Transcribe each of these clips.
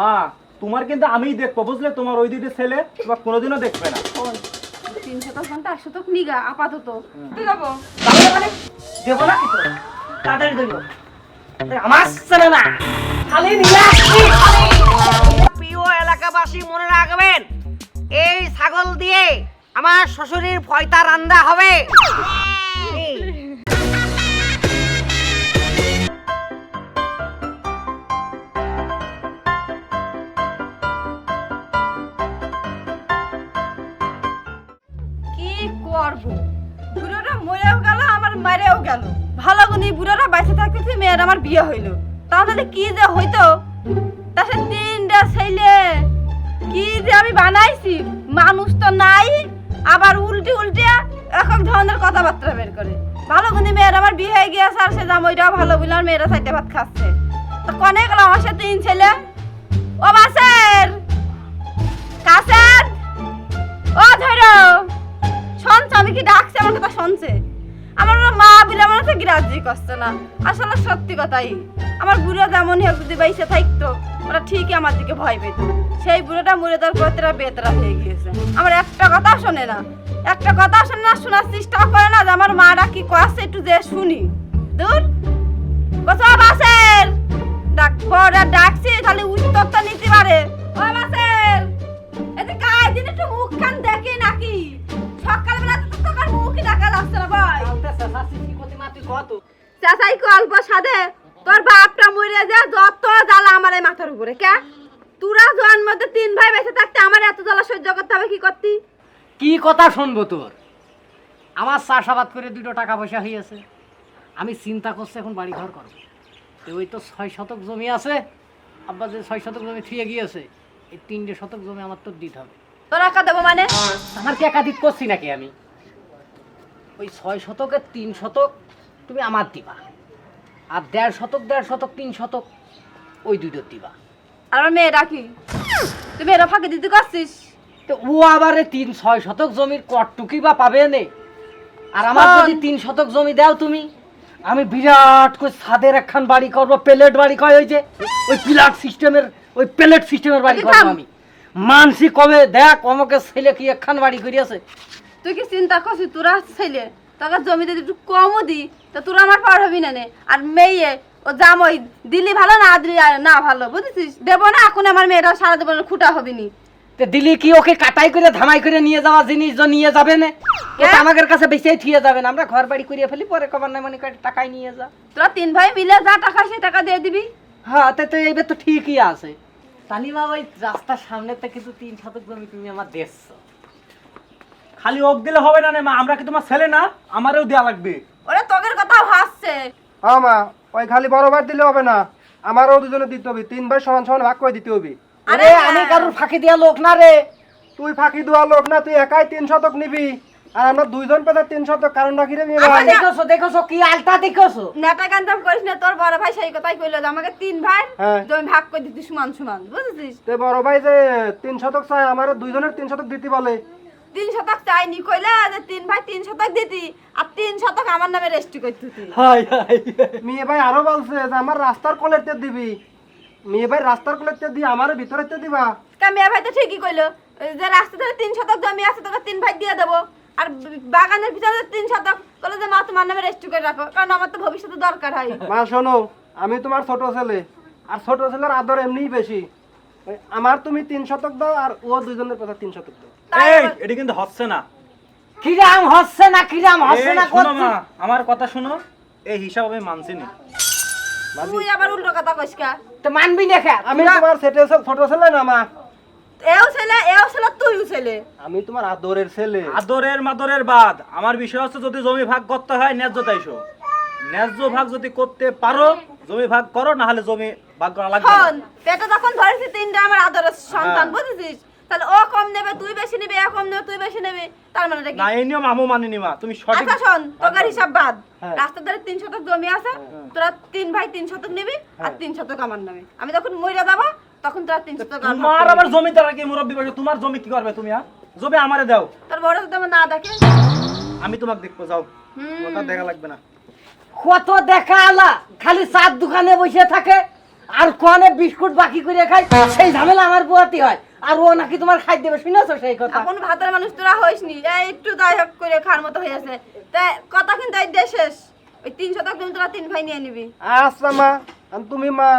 হ্যাঁ তোমার কিন্তু আমিই দেখব বুঝলে? তোমার ওই দুটো ছেলে তোমার কোনোদিনও দেখবে না। তিন শতক ঘণ্টা এক শতক নিগা আপাতত। তুই যাব? মানে দেবো না তাড়াতাড়ি ধরবো আমার ছেলে না খালি প্রিয় এলাকাবাসী মনে রাখবেন এই ছাগল দিয়ে আমার শ্বশুরের ফয়তা রান্দা হবে। ভালো গুনি বুড়োটা বাইসে থাকতেছে মেয়ের আমার বিয়ে হইল। তাহলে কি যে হইতো? তাসে তিনটা ছেলে, কি যে আমি বানাইছি? মানুষ তো নাই, আবার উল্টি উল্টে এক এক ধরনের কথাবার্তা বের করে। ভালো গুনি মেয়ের আমার বিয়ে হয়ে গিয়েছে আর সে জামাইটাও ভালো বলে আর মেয়েরা চারটে ভাত খাচ্ছে। তো কনে গেল আমার সাথে তিন ছেলে? ও বাসের! কাসের ও ধরো! শুনছে, আমি কি ডাকছে? আমার কথা শুনছে? আমার মা তো গ্রাজি করছে না? আসলে সত্যি কথাই, আমার বুড়ো যেমনই হোক যদি বাইসে থাকতো, ওরা ঠিকই আমার দিকে ভয় পেত। সেই বুড়োটা মরে তার পত্রা বেতরা হয়ে গিয়েছে। আমার একটা কথা শোনে না, একটা কথা শোনে না, শোনার চেষ্টা করে না যে আমার মাটা কি করছে একটু যে শুনি। দূর কোথাও বাসের ডাক বড় ডাকছি তাহলে উত্তরটা নিতে পারে। ও বাসের এতে কাজ দিন একটু মুখ খান দেখে নাকি। সকালবেলা তো তোর মুখই দেখা যাচ্ছে না, ভাই। চাচাই কো অল্প সাদে তোর বাপটা মরে যা যত জ্বালা আমার এই মাথার উপরে কে? তোরা জোয়ান মধ্যে তিন ভাই বেঁচে থাকতে আমার এত জ্বালা সহ্য করতে হবে কি করতি? কি কথা শুনব তোর? আমার চাষাবাদ করে দুটো টাকা পয়সা হয়েছে আমি চিন্তা করছি এখন বাড়ি ঘর করব। তো ওই তো ছয় শতক জমি আছে আব্বা যে ছয় শতক জমি থুয়ে গিয়েছে এই তিনটে শতক জমি আমার তো দিতে হবে। তোরা কা দেবো মানে? আমার কি একাধিক করছি নাকি আমি? ওই ছয় শতকের তিন শতক তুমি আমার দিবা। আর দেড় শতক দেড় শতক তিন শতক ওই দুটো দিবা। আর মেয়েরা কি? তুই মেয়েরা ফাঁকে দিতে করছিস তো ও আবার তিন ছয় শতক জমির কটটুকি বা পাবে নে? আর আমার যদি তিন শতক জমি দাও তুমি আমি বিরাট করে ছাদের একখান বাড়ি করব প্লেট বাড়ি কয় ওই যে ওই পিলার সিস্টেমের ওই প্লেট সিস্টেমের বাড়ি করব আমি। মানসি কবে দেখ অমকে ছেলে কি একখান বাড়ি করিয়াছে? তুই কি চিন্তা করছিস? তোরা ছেলে। তোকে জমিতে একটু কমও দি তা তোরা আমার পার হবি না নে। আর মেয়ে ও জামই দিলি ভালো না দিলি না ভালো বুঝেছিস? দেবো না এখন আমার মেয়েরা সারা দেবো না খুঁটা হবি নি। তো দিলি কি ওকে কাটাই করে ধামাই করে নিয়ে যাওয়া জিনিস নিয়ে যাবে না? হ্যাঁ? আমাদের কাছে বেশি থিয়ে যাবেন আমরা ঘর বাড়ি করিয়ে ফেলি পরে কবার নাই মনে করে টাকাই নিয়ে যা। তোরা তিন ভাই মিলে যা টাকা সে টাকা দিয়ে দিবি। হ্যাঁ তে তো এইবার তো ঠিকই আছে। তানিমা ওই রাস্তার সামনে থেকে কিন্তু তিন শতক জমি তুমি আমার দেখছ। খালি ওক দিলে হবে না রে মা আমরা কি তোমার ছেলে না? আমারও দেয়া লাগবে। ওরে তোদের কথা হাসছে হ্যাঁ মা ওই খালি বড় ভাই দিলে হবে না। আমারও দুজনে দিতে হবে তিন ভাই সমান সমান ভাগ করে দিতে হবে। আরে আমি কারোর ফাঁকি দেওয়া লোক না রে। তুই ফাঁকি দেওয়া লোক না তুই একাই তিন শতক নিবি। আর আমরা দুইজন পেতে তিন শতক কারণ রাখি রে ভাই দেখেছ দেখেছ কি আলতা দেখেছ নেতা কান্দাম করিস না তোর বড় ভাই সেই কথাই কইলো যে আমাকে তিন ভাই হ্যাঁ। জমি ভাগ করে দিতি সমান সমান বুঝেছিস? তে বড় ভাই যে তিন শতক চাই আমার দুইজনের তিন শতক দিতে বলে। তিন শতক চাইনি কইলে যে তিন ভাই তিন শতক দিতি আর তিন শতক আমার নামে রেজিস্ট্রি করতে হাই হাই মেয়ে ভাই আরও বলছে যে আমার রাস্তার কোলের তে দিবি। মেয়ে ভাই রাস্তার কোলের তে দি আমার ভিতরের তে দিবা। কামিয়া ভাই তো ঠিকই কইলো যে রাস্তা ধরে তিন শতক জমি আছে তোকে তিন ভাই দিয়ে দেবো। আর বাগানের ভিতরে তিন শতক বলে যে মা তোমার নামে রেজিস্ট্রি করে রাখো কারণ আমার তো ভবিষ্যতে দরকার হয়। মা শোনো আমি তোমার ছোট ছেলে আর ছোট ছেলের আদর এমনিই বেশি। আমার তুমি তিন শতক দাও আর ও দুইজনের কথা তিন শতক দাও। এই এটা কিন্তু হচ্ছে না। কিরাম হচ্ছে না কিরাম হচ্ছে না শোনো মা আমার কথা শোনো এই হিসাব আমি মানছি না। তুই আবার উল্টো কথা কইস কা? তো মানবি না খা আমি তোমার ছেলে ছোট ছেলে না মা। এও ছেলে এও ছেলে তুইও ছেলে। আমি তোমার আদরের ছেলে। আদরের মাদরের বাদ। আমার বিষয় হচ্ছে যদি জমি ভাগ করতে হয় ন্যায্য তাইশো ন্যায্য ভাগ যদি করতে পারো জমি ভাগ করো না হলে জমি ভাগ করা লাগবে না। পেটে যখন ধরেছি তিনটা আমার আদরের সন্তান হ্যাঁ। বুঝেছিস? তাহলে ও কম নেবে তুই বেশি নেবে এ কম নেবে তুই বেশি নেবে। তার মানে কি? না এই নিয়ম আমও মানিনি মা তুমি সঠিক আচ্ছা শোন তোকার হিসাব বাদ। হ্যাঁ। রাস্তার ধারে তিন শতক জমি আছে তোরা তিন ভাই তিন শতক নিবি আর তিন শতক আমার নামে। আমি যখন মইরা যাব তখন তোরা তিন শতক আমার তোমার আবার জমি তারা কি মুরব্বী বসে তোমার জমি কি করবে তুমি আর জমি আমারে দাও। তোর বড় যদি আমার না দেখে? আমি তোমাকে দেখব যাও। হুম। ওটা দেখা লাগবে না। কত দেখা আলা খালি চার দোকানে বসে থাকে। আর কোনে বিস্কুট বাকি করে খাই সেই ঝামেলা আমার বুয়াতি হয়। আর ও নাকি তোমার খাই দেবে শুনেছো সেই কথা? এখন ভাতের মানুষ তোরা হইস নি এই একটু দায় হোক করে খাওয়ার মতো হয়ে আছে। তাই কথা কিন্তু এই দেশ শেষ। ওই তিন শতক জমি তোরা তিন ভাই নিয়ে নিবি। আচ্ছা মা। আর তুমি মা।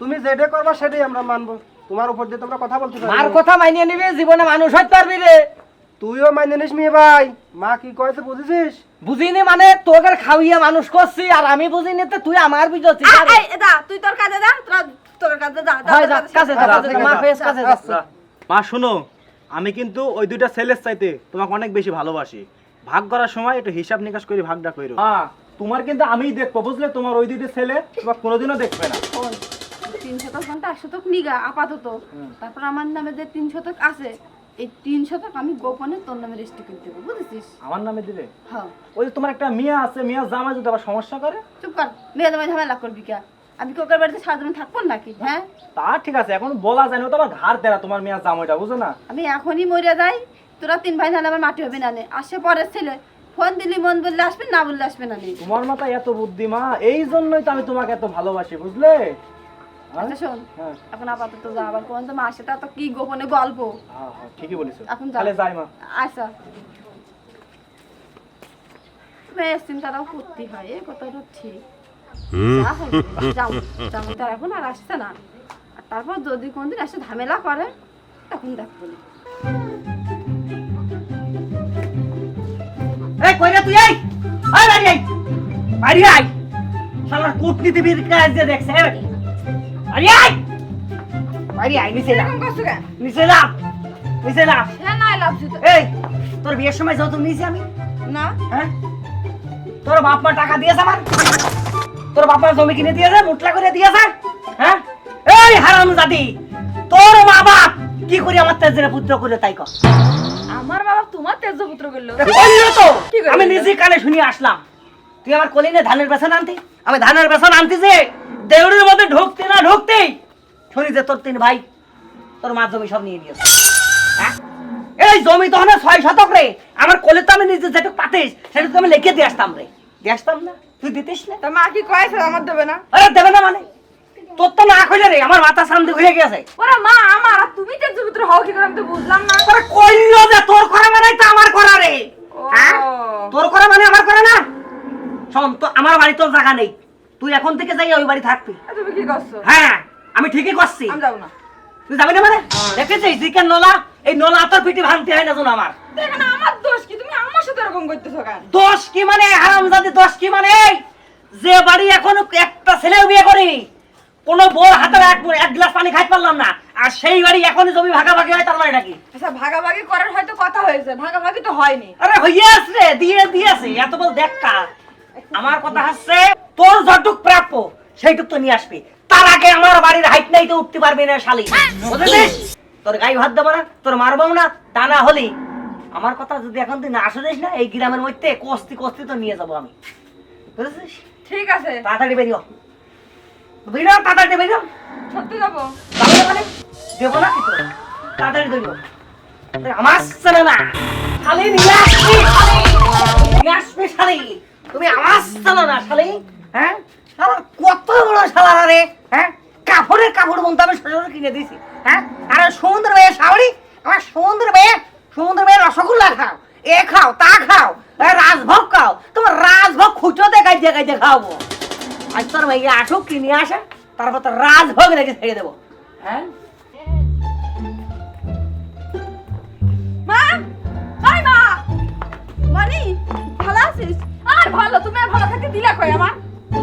তুমি যেটা করবা সেটাই আমরা মানবো। তোমার উপর দিয়ে তোমরা কথা বলতে মার পারব কথা মানিয়ে নিবি জীবনে মানুষ হইতে পারবি রে। তুইও মাইনে নিস মেয়ে ভাই। মা কি কয়েছে বুঝেছিস? বুঝিনি মানে তোকে খাওয়িয়ে মানুষ করছি আর আমি বুঝিনি তো তুই আমার বুঝছিস দা তুই তোর কাজে যা তোর কাজে যা কাছে মা ফেস কাছে আচ্ছা। মা শোনো আমি কিন্তু ওই দুইটা ছেলের চাইতে তোমাকে অনেক বেশি ভালোবাসি। ভাগ করার সময় একটু হিসাব নিকাশ করে ভাগটা করো হ্যাঁ তোমার কিন্তু আমিই দেখব বুঝলে? তোমার ওই দুইটা ছেলে তোমার কোনোদিনও দেখবে না। তিন শতক ঘণ্টা এক শতক নিগা আপাতত। তারপর আমার নামে যে তিন শতক আছে এই তিন শতক আমি গোপনে তোর নামে রেজিস্ট্রি করে দেবো বুঝেছিস? আমার নামে দিলে? হ্যাঁ। ওই যে তোমার একটা মেয়ে আছে মেয়ের জামাই যদি আবার সমস্যা করে? চুপ কর মেয়ে তোমায় ঝামেলা করবি কে? আমি কোকের বাড়িতে সারাদিন থাকব নাকি হ্যাঁ তা ঠিক আছে এখন বলা যায় না তো আবার ঘাড় দেয় না তোমার মেয়ের জামাইটা বুঝো না? আমি এখনই মরে যাই তোরা তিন ভাই নাহলে আমার মাটি হবে না নে। আসে পরের ছেলে ফোন দিলি মন বললে আসবে না বললে আসবে না তোমার মাথায় এত বুদ্ধি মা এই জন্যই তো আমি তোমাকে এত ভালোবাসি বুঝলে? হ্যাঁ? আচ্ছা শোন হ্যাঁ। এখন আপাতত যা আবার কোন তো মাসে তা তো কি গোপনে গল্প? হ্যাঁ হ্যাঁ ঠিকই বলেছ। এখন তাহলে যাই মা। আচ্ছা। মেয়ের চিন্তাটাও করতে হয় এ কথাটা ঠিক যাও যেমন তার এখন আর আসছে না। আর তারপর যদি কোনদিন এসে ঝামেলা করে তখন দেখব এই কইরা তুই আই আই বাড়ি আই বাড়ি আই শালার কূটনীতিবিদ কাজ যে দেখছে বাড়ি আই বাড়ি আই নিচে না? নিচে না নিচে না লাভছি তো। এই তোর বিয়ের সময় যৌতুক নিয়েছি আমি। না। হ্যাঁ? তোর বাপ মা টাকা দিয়েছে আমার। তোর বাপ মা জমি কিনে দিয়েছে মুটলা করে দিয়েছে। হ্যাঁ? এই হারাম জাতি তোর মা বাপ কি করে আমার তেজের পুত্র করে তাই কর? আমার বাবা তোমার তেজপুত্র করল? তো? আমি? নিজে কানে শুনি আসলাম। তুই আমার কলিনে ধানের বেসন আনতি। আমি ধানের বেসন আনতি যে দেউড়ির মধ্যে ঢুকতে না ঢুকতেই শুনি যে তোর তিন ভাই তোর মা জমি সব নিয়ে নিয়েছে। হ্যাঁ? এই জমি তো না ছয় শতক রে আমার কোলে তো আমি নিজে যেটুক পাতিস সেটা তো আমি লিখে দিয়ে আসতাম রে। দিয়ে আসতাম না? তুই দিতিস না? তা মা কি কয়েছে? আমার দেবে না। আরে দেবে না মানে? তোর তো না কইলে রে আমার মাথা শান্তি ঘুরে গেছে। ওরে মা আমার আর তুমি তেজপুত্র হও কি করে আমি তো বুঝলাম না। তোর কইলো যে তোর করা মানে তো আমার করা রে। হ্যাঁ? তোর করা মানে আমার করা না? শোন তো আমার বাড়ি তোর জায়গা নেই। তুই এখন থেকে যাই ওই বাড়ি থাকবি। তুমি কি করছ? হ্যাঁ আমি ঠিকই করছি। আমি যাব না। তুই যাবি না মানে? দেখেছিস দিকের নলা? এই নলা তোর পিঠে ভাঙতে হয় না শোন আমার। এখানে আমার দোষ কি? তুমি আমার সাথে এরকম করতেছো কেন? দোষ কি মানে? হারামজাদি দোষ কি মানে? যে বাড়ি এখনও একটা ছেলেও বিয়ে করিনি কোনো বউর হাতের এক এক গ্লাস পানি খাইতে পারলাম না। আর সেই বাড়ি এখনই জমি ভাগাভাগি হয় তার মানে নাকি? আচ্ছা ভাগাভাগি করার হয়তো কথা হয়েছে ভাগাভাগি তো হয়নি। আরে হইয়া আসরে দিয়ে দিয়েছে। এত বল দেখা আমার কথা হচ্ছে তোর যতটুক প্রাপ্য সেইটুক তো নিয়ে আসবি। তার আগে আমার বাড়ির হাইট নাই তো উঠতে পারবি না শালি। বুঝেছিস? তোর গায়ে ভাত দেবো না তোর মারবো না তা না হলি। আমার কথা যদি এখন তুই না আসিস না এই গ্রামের মধ্যে কস্তি কস্তি তো নিয়ে যাব আমি। বুঝেছিস? ঠিক আছে। তাড়াতাড়ি বেরিও বেরিও তাড়াতাড়ি বেরিও সত্যি যাব? তাহলে মানে দেবো না কি তোর তাড়াতাড়ি বেরিও আমার না। খালি নিয়ে আসবি নিয়ে আসবি শালি। তুমি আওয়াজ চেনো না, শালি? হ্যাঁ? শালা, কত বড় শালা রে হ্যাঁ? কাপড়ের কাপড় বলতে আমি শ্বশুর কিনে দিছি হ্যাঁ? আরে সমুদ্র মেয়ে শাওড়ি আমার সমুদ্র মেয়ে সমুদ্র মেয়ে রসগোল্লা খাও, এ খাও, তা খাও রাজভোগ খাও, তোমার রাজভোগ খুঁটো দেখাই দেখাই দেখাবো আজ তোর ভাইয়া আসুক, কিনে আসে, তারপর তোর রাজভোগ রেখে ছেড়ে দেবো হ্যাঁ? মা মা, মানি, ভালো আছিস? ভালো তুমি আর ভালো থাকতে দিলা কই আমার?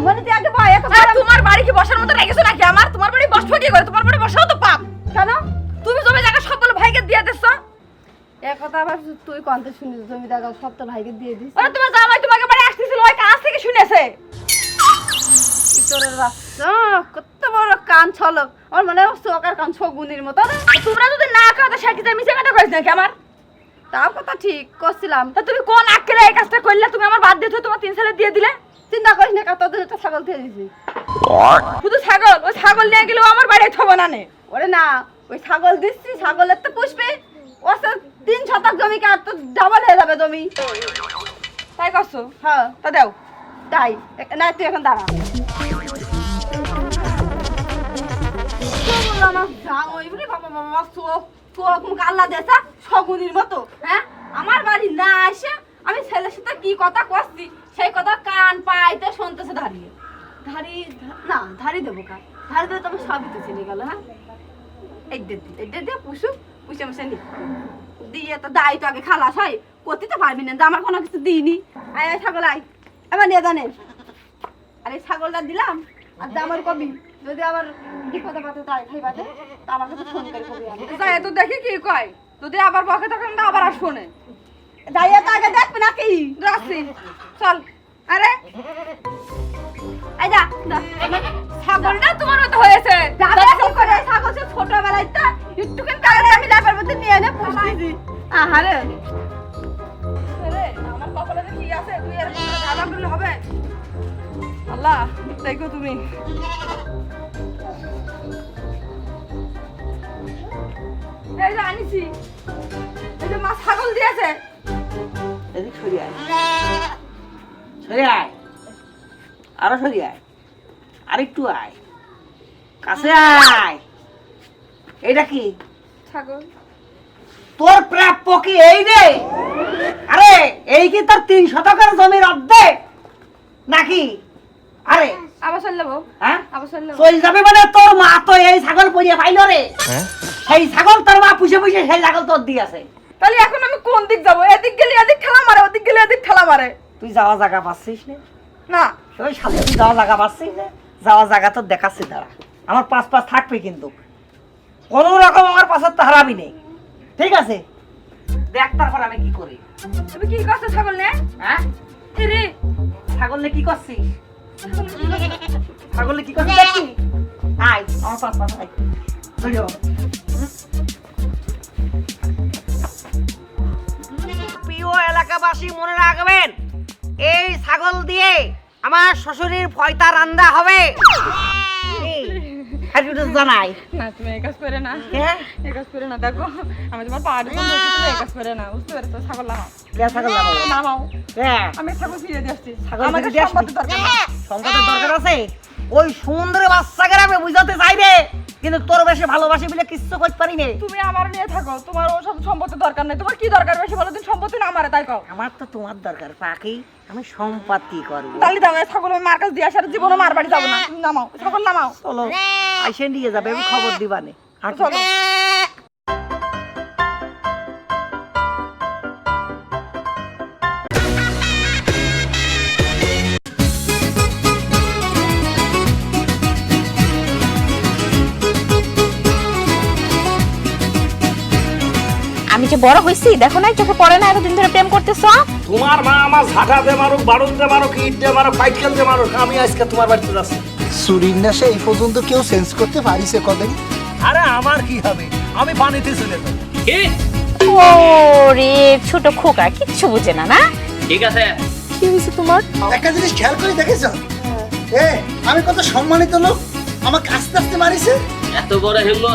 মানে তুই আগে ভয় এত তোমার বাড়ি কি বসার মতো রেখেছো নাকি আমার? তোমার বাড়ি বসবো কি করে? তোমার বাড়ি বসাও তো পাপ। কেন? তুমি জমি জায়গা সবগুলো ভাইকে দিয়ে দিচ্ছ? এ কথা আবার তুই কন্তে শুনিস জমি জায়গা সব তো ভাইকে দিয়ে দিস। ওরা তোমার জামাই তোমাকে বাড়ি আসতেছিল ওই কাছ থেকে শুনেছে। ইতরের বাচ্চা কত বড় কান ছলক। আমার মনে হয় চোকার কান ছগুনির মতো। তোমরা যদি না খাও তো সেটি মিশে কথা কইছ নাকি আমার? তাও কথা ঠিক করছিলাম। তা তুমি কোন আক্কেলে এই কাজটা করলে? তুমি আমার বাদ দিয়ে তোমার তিন ছেলে দিয়ে দিলে। চিন্তা করিস না কত একটা ছাগল দিয়ে দিছি। শুধু ছাগল ওই ছাগল নিয়ে গেলেও আমার বাড়ি থবো না নে। ওরে না ওই ছাগল দিচ্ছি ছাগলের তো পুষবে। ও সে তিন শতক জমি আর তো ডাবল হয়ে যাবে জমি। তাই করছ? হ্যাঁ। তা দাও। তাই। না তুই এখন দাঁড়া। আমার জামাই রে বাবা বাবা চোখ। চোখ মুখ আল্লাহ দেশা শগুনির মতো হ্যাঁ? আমার বাড়ি না আসে আমি ছেলের সাথে কি কথা করছি? সেই কথা কান পাইতে শুনতেছে দাঁড়িয়ে ধাড়ি, না, ধাড়ি দেবো কার ধাড়ি দেবো তো আমার সবই তো চিনে গেল হ্যাঁ? এই দে, দি এই দে দে পুষু মুসে নি। দিয়ে তো দায় তো আগে খালাস হয়। করতে তো পারবি না, আমার কোনো কিছু দিইনি। আয় ছাগল, আয়। এবার নিয়ে জানে আরে ছাগলটা দিলাম, আর আমার কবি। যদি আবার বিপদে পাতে তাই খাই বাতে তা আমার কাছে ফোন করে কবি আমি তো দেখি কি কয়। যদি আবার বকে তখন না আবার আর শোনে দাইয়া তো আগে দেখবে নাকি? যাচ্ছি। চল। আরে। যা। ছাগলটা তোমার মতো হয়েছে। ছাগল সে ছোটবেলায় তো। একটুখানি কাগজে আমি ল্যাপের মধ্যে নিয়ে এনে পুষতেছি আহারে। আমার কপালে কি আছে তুই এর হবে? আল্লাহ দেখো তুমি। এই যে আনিছি। এই যে মা ছাগল দিয়েছে এদিক সরিয়ে আয়। সরিয়ে আয়। আরও সরিয়ে আয়। আরেকটু আয়। কাছে আয়। এটা কি? ছাগল। তোর প্রাপ্য কি এই রে আরে এই কি তোর তিন শতকের জমির অর্ধেক? নাকি? আরে। আবার চল যাব হ্যাঁ আবার চল যাবে মানে তোর মা তো এই ছাগল পরিয়ে পাইল রে। সেই ছাগল তোর মা পুষে পুষে সেই ছাগল তোর দিয়েছে তাহলে এখন আমি কোন দিক যাব? এদিক গেলে এদিক ঠেলা মারে ওদিক গেলে এদিক ঠেলা মারে তুই যাওয়া জায়গা পাচ্ছিস না? না। ওই সাথে তুই যাওয়া জায়গা পাচ্ছিস না? যাওয়া জায়গা তো দেখাচ্ছি তারা আমার পাঁচ পাঁচ থাকবে কিন্তু। কোনো রকম আমার পাশে তো হারাবি নেই। ঠিক আছে? দেখ তারপর আমি কি করি। তুমি কি করছ ছাগল নে হ্যাঁ? রে। ছাগল নিয়ে কি করছিস? ছাগল কি করছিস? আয় আমার পাঁচ পাঁচ আয় বুঝো এলাকাবাসী মনে রাখবেন এই ছাগল দিয়ে আমার শ্বশুরের ফয়তা রান্দা হবে। এই, আর একটু জানাই। না তুমি এই কাজ করে না। কাজ করে না দেখো আমি তোমার পাহাড়ে বন্ধু কাজ করে না বুঝতে পেরেছ? ছাগল নামাও। ছাগল লাগাবো নামাও। আমি ছাগল ফিরে দিয়ে আসছি। ছাগল আমাকে দিয়ে দরকার সম্পদের দরকার আছে? ওই সুন্দর বাচ্চাকে আমি বুঝাতে চাই রে কিন্তু তোর বেশি ভালোবাসি বলে কিচ্ছু করতে পারি নে। তুমি আমার নিয়ে থাকো তোমার ওসব সম্পত্তি দরকার নেই। তোমার কি দরকার বেশি বলো তুমি? সম্পত্তি না আমারে তাই কও। আমার তো তোমার দরকার পাখি আমি সম্পত্তি করব। তাহলে দাও ছাগল আমি মার কাছে দিয়ে আসার জীবনে মার বাড়ি যাব না। তুমি নামাও ছাগল নামাও। চলো আইসে দিয়ে যাবে আমি খবর দিবানে আর চলো। বড় হইছি দেখো না চোখে পড়ে না এতদিন ধরে প্রেম করতেছ? তোমার মা আমার ঝাঁটাতে মারুক বারুদে মারুক ইটে মারুক ফাইট খেলতে মারুক আমি আজকে তোমার বাড়িতে যাচ্ছি। চুরির নেশে এই পর্যন্ত কেউ চেঞ্জ করতে পারিছে কদিন? আরে আমার কি হবে? আমি পানিতে চলে যাব। ও রে ছোট খোকা কিচ্ছু বুঝে না না? ঠিক আছে। কি হয়েছে তোমার? একটা জিনিস খেয়াল করে দেখেছ? এ আমি কত সম্মানিত লোক আমাকে আস্তে আস্তে মারিছে? এত বড় হলো